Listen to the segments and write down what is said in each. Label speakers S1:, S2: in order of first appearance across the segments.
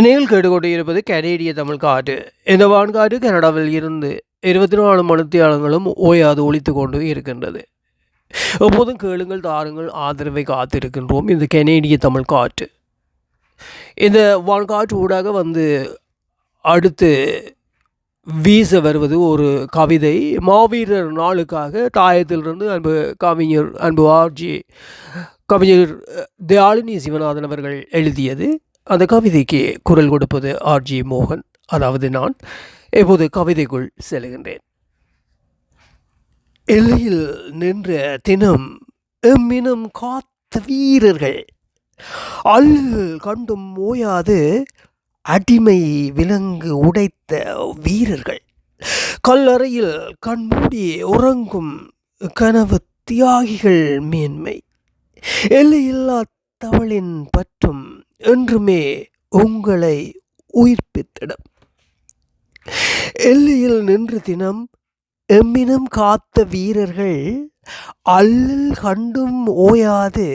S1: நீங்கள் கேட்டுக்கொண்டிருப்பது கனேடிய தமிழ் காற்று. இந்த வான்காற்று கனடாவில் இருந்து இருபத்தி நாலு மணித்தியாலங்களும் ஓயாது ஒழித்து கொண்டு இருக்கின்றது. எப்போதும் கேளுங்கள் தாருங்கள் ஆதரவை காத்திருக்கின்றோம் இந்த கனேடிய தமிழ் காற்று. இந்த வான்காற்று ஊடாக வந்து அடுத்து வீச வருவது ஒரு கவிதை. மாவீரர் நாளுக்காக தாயத்திலிருந்து அன்பு கவிஞர் அன்பு ஆர்ஜி கவிஞர் தயாளினி சிவநாதன் அவர்கள் எழுதியது. அந்த கவிதைக்கு குரல் கொடுப்பது ஆர்ஜி மோகன். அதாவது நான் இப்போது கவிதைக்குள் செல்கின்றேன். எல்லையில் நின்ற தினம் எம்மினம் காத்த வீரர்கள். அல்லல் கண்டும் ஓயாது அடிமை விலங்கு உடைத்த வீரர்கள். கல்லறையில் கண்மூடி உறங்கும் கனவு தியாகிகள் மேன்மை. எல்லையில்லா தவளின் பற்றும் என்றுமே உங்களை உயிர்ப்பித்திடும். எல்லையில் நின்று தினம் எம்மினம் காத்த வீரர்கள் அல்லல் கண்டும் ஓயாது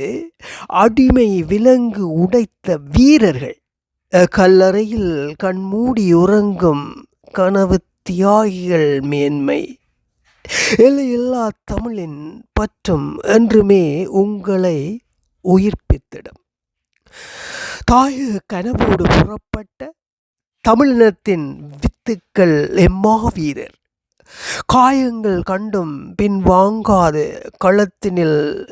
S1: அடிமை விலங்கு உடைத்த வீரர்கள். கல்லறையில் கண்மூடி உறங்கும் கனவு தியாகிகள் மேன்மை. எல்லையில்லா தமிழின் பற்றும் என்றுமே உங்களை உயிர்ப்பித்திடும். தாய கனவோடு புறப்பட்ட தமிழினத்தின் வித்துக்கள் எம்மாவீரர். காயங்கள் கண்டும் பின் வாங்காது களத்தினில்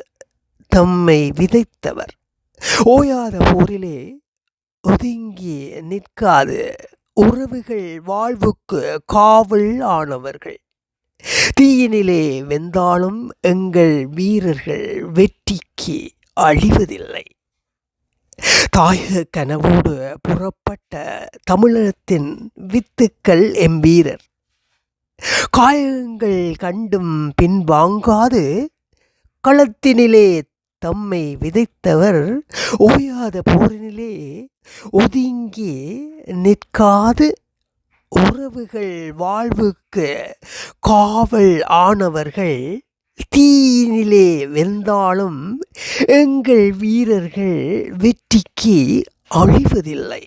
S1: தம்மை விதைத்தவர். ஓயாத போரிலே ஒதுங்கி நிற்காது உறவுகள் வாழ்வுக்கு காவல் ஆனவர்கள். தீயினிலே வெந்தாலும் எங்கள் வீரர்கள் வெற்றிக்கு அழிவதில்லை. தாய கனவோடு புறப்பட்ட தமிழகத்தின் வித்துக்கள் எம்பீரர் காயங்கள் கண்டும் பின்வாங்காது களத்தினிலே தம்மை விதைத்தவர் ஓயாத போரினிலே ஒதுங்கி நிற்காது. உறவுகள் வாழ்வுக்கு காவல் ஆனவர்கள் தீயினிலே வெந்தாலும் எங்கள் வீரர்கள் வெற்றிக்கு அழிவதில்லை.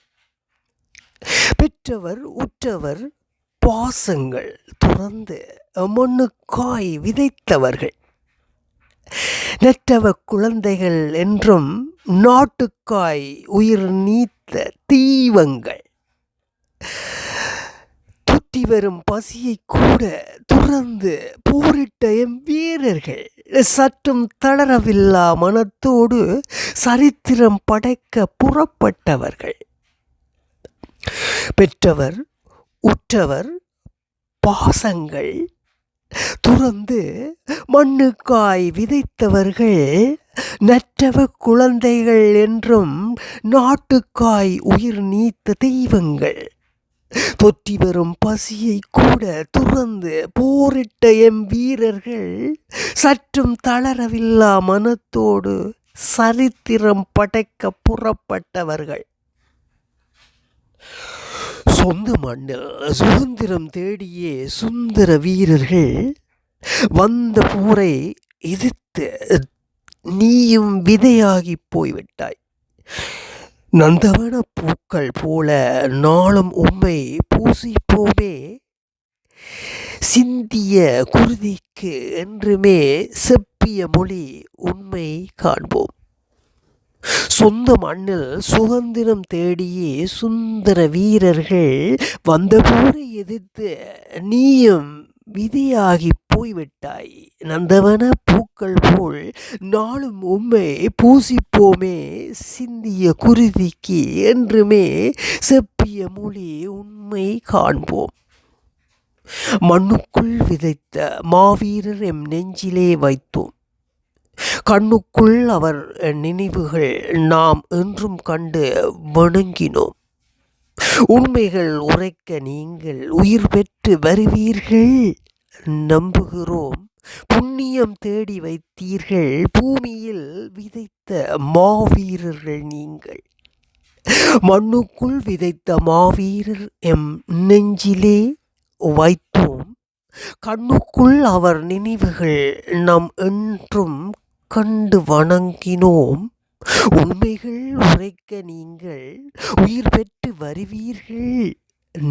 S1: பெற்றவர் உற்றவர் பாசங்கள் துறந்து மண்ணுக்காய் விதைத்தவர்கள். நெற்றவ குழந்தைகள் என்றும் நாட்டுக்காய் உயிர் நீத்த தீவங்கள் துட்டி வரும் பசியை கூட துறந்து போரிட்ட எம் வீரர்கள். சற்றும் தளரவில்லா மனத்தோடு சரித்திரம் படைக்க புறப்பட்டவர்கள். பெற்றவர் உற்றவர் பாசங்கள் துறந்து மண்ணுக்காய் விதைத்தவர்கள் நற்றவ குழந்தைகள் என்றும் நாட்டுக்காய் உயிர் நீத்த தெய்வங்கள். தொற்றி வரும் பசியை கூட துறந்து போரிட்ட எம் வீரர்கள் சற்றும் தளரவில்லா மனத்தோடு சரித்திரம் படைக்க புறப்பட்டவர்கள். சொந்த மண்ணில் சுதந்திரம் தேடியே சுந்தர வீரர்கள் வந்த போரை எதிர்த்து நீயும் விதையாகி போய்விட்டாய். நந்தவன பூக்கள் போல நாளும் உம்மை பூசிப்போமே. சிந்திய குருதிக்கு என்றுமே செப்பிய மொழி உண்மை காண்போம். சொந்த மண்ணில் சுதந்திரம் தேடியே சுந்தர வீரர்கள் வந்த போரை எதிர்த்து நீயும் விதியாகி போய்விட்டாய். நந்தவன பூக்கள் போல் நாளும் உண்மை பூசிப்போமே. சிந்திய குருதிக்கு என்றுமே செப்பிய மொழி உண்மை காண்போம். மண்ணுக்குள் விதைத்த மாவீரர் எம் நெஞ்சிலே வைத்தோம். கண்ணுக்குள் அவர் நினைவுகள் நாம் என்றும் கண்டு வணங்கினோம். உண்மைகள் உரைக்க நீங்கள் உயிர் பெற்று வருவீர்கள். நம்புகிறோம். புண்ணியம் தேடி வைத்தீர்கள். பூமியில் விதைத்த மாவீரர்கள் நீங்கள். மண்ணுக்குள் விதைத்த மாவீரர் எம் நெஞ்சிலே வைத்தோம். கண்ணுக்குள் அவர் நினைவுகள் நாம் என்றும் கண்டு வணங்கினோம். உண்மைகள் உரைக்க நீங்கள் உயிர் பெற்று வருவீர்கள்.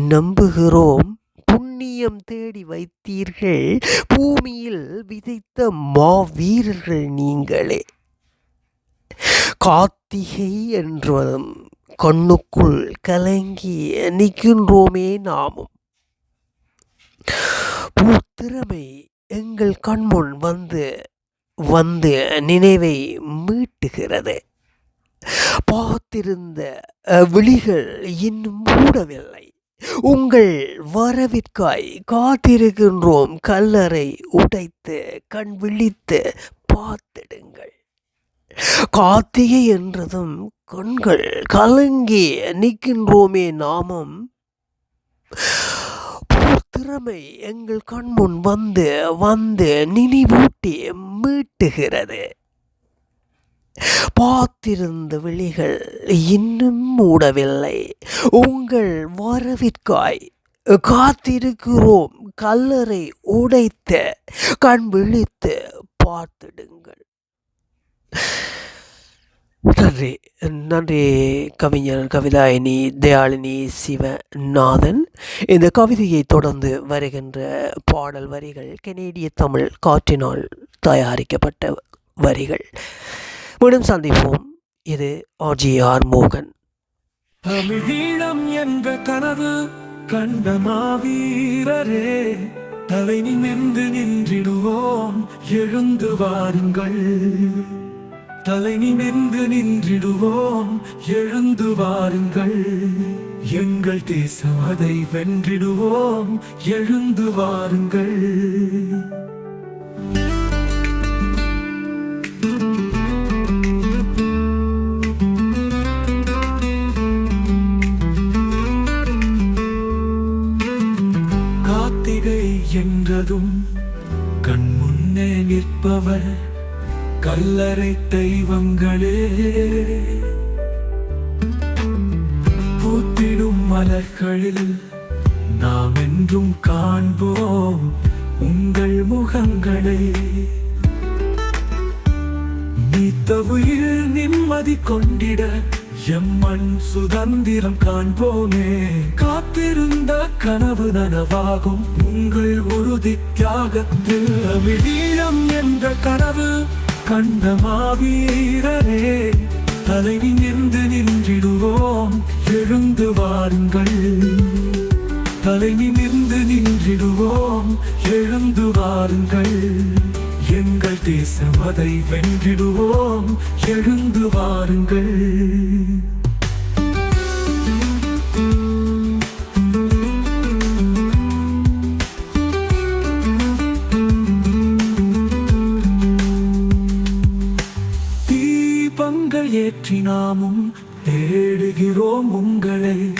S1: நம்புகிறோம் புண்ணியம் தேடி வைத்தீர்கள். பூமியில் விதைத்த மாவீரர்கள் நீங்களே. கார்த்திகை என்றதும் கண்ணுக்குள் கலங்கி நிற்கின்றோமே நாமும். பூத்திறமை எங்கள் கண்முன் வந்து வந்து நினைவை மீட்டுகிறது பார்த்திருந்த விழிகள் இன்னும் மூடவில்லை. உங்கள் வரவிற்காய் காத்திருக்கின்றோம். கல்லறை உடைத்து கண் விழித்து பார்த்திடுங்கள். கார்த்திகை என்றதும் கண்கள் கலங்கி நிற்கின்றோமே நாமும். திறமை எங்கள் கண்முன் வந்து வந்து நினைவூட்டி மீட்டுகிறது. பார்த்திருந்த விழிகள் இன்னும் மூடவில்லை. உங்கள் வரவிற்காய் காத்திருக்கிறோம். கல்லறை உடைத்து கண் விழித்து பார்த்திடுங்கள். நன்றி நன்றி கவிஞர் கவிதாயினி தயாளினி சிவநாதன். இந்த கவிதையை தொடர்ந்து வருகின்ற பாடல் வரிகள் கெனேடிய தமிழ் காற்றினால் தயாரிக்கப்பட்ட வரிகள். மீண்டும் சந்திப்போம். இது ஆர்ஜிஆர் மோகன்.
S2: தமிழீழம் என்ற கனவு கண்ட மாவீரரே தலை நிமிர்ந்து நின்றிடுவோம். எழுந்து வாருங்கள். தலை நிமிர்ந்து நின்றிடுவோம். எழுந்து வாருங்கள். எங்கள் தேசம் அதை வென்றிடுவோம். எழுந்து வாருங்கள். மலர்களில் நாம் என்றும் காண்போம் உங்கள் முகங்களை. நீத்த உயிர் நிம்மதி கொண்டிட எம்மண் சுதந்திரம் காண்போமே. காத்திருந்த கனவு நனவாகும் உங்கள் உறுதி தியாகத்தில் தமிழீழம் என்ற கனவு கண்ட மாவீரரே தலை நிமிர்ந்து நின்றிடுவோம். எழுந்து வாருங்கள் தலை நிமிர்ந்து நின்றிடுவோம். எழுந்து வாருங்கள் எங்கள் தேசம் அதை வென்றிடுவோம். எழுந்து வாருங்கள் ஏற்றி நாமும் தேடுகிறோம் உங்களை.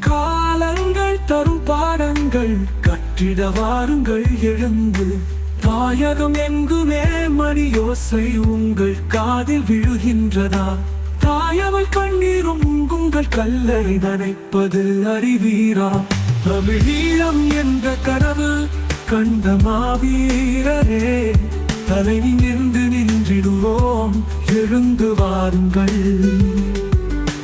S2: காலங்கள் தரும் பாடங்கள் கற்றிட வாருங்கள் எழுந்து. தாயகம் எங்குமே மணி யோசை உங்கள் காதில் விழுகின்றதா? தாயவள் கண்ணீரும் உங்கள் கல்லறை நனைப்பது அறிவீரா? தமிழீழம் என்ற கனவு கண்ட மாவீரரே தலை நிமிர்ந்து நின்றிடுவோம். எழுந்து வாருங்கள்.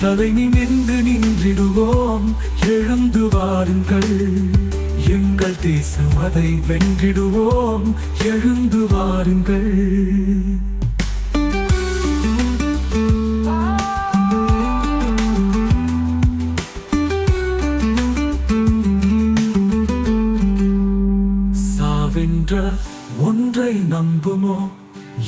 S2: தலை நிமிர்ந்து நின்றிடுவோம். எழுந்து வாருங்கள். எங்கள் தேசம் அதை வென்றிடுவோம். எழுந்து வாருங்கள். சாவென்ற ஒன்றை நம்புமோ?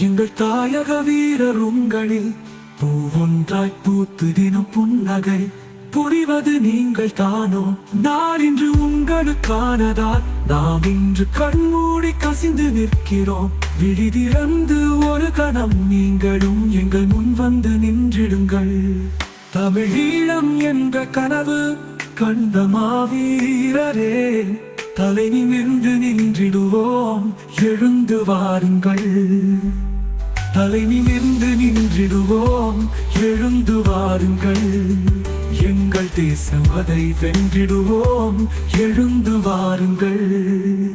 S2: எங்கள் தாயக வீரர் உங்களில் பூவொன்றாய் பூத்து தினம் புன்னகை. புரிவது நீங்கள் தானோ? நான் இன்று உங்களுக்கானதால் நாம் இன்று கண்மூடி கசிந்து நிற்கிறோம். விழிதிறந்து ஒரு கணம் நீங்களும் எங்கள் முன் வந்து நின்றிடுங்கள். தமிழீழம் என்ற கனவு கண்ட மாவீரரே. தலை நிமிர்ந்து நின்றிடுவோம். எழுந்து வாருங்கள். தலை நிமிர்ந்து நின்றிடுவோம். எழுந்து வாருங்கள். எங்கள் தேசம் அதை வென்றிடுவோம். எழுந்து வாருங்கள்.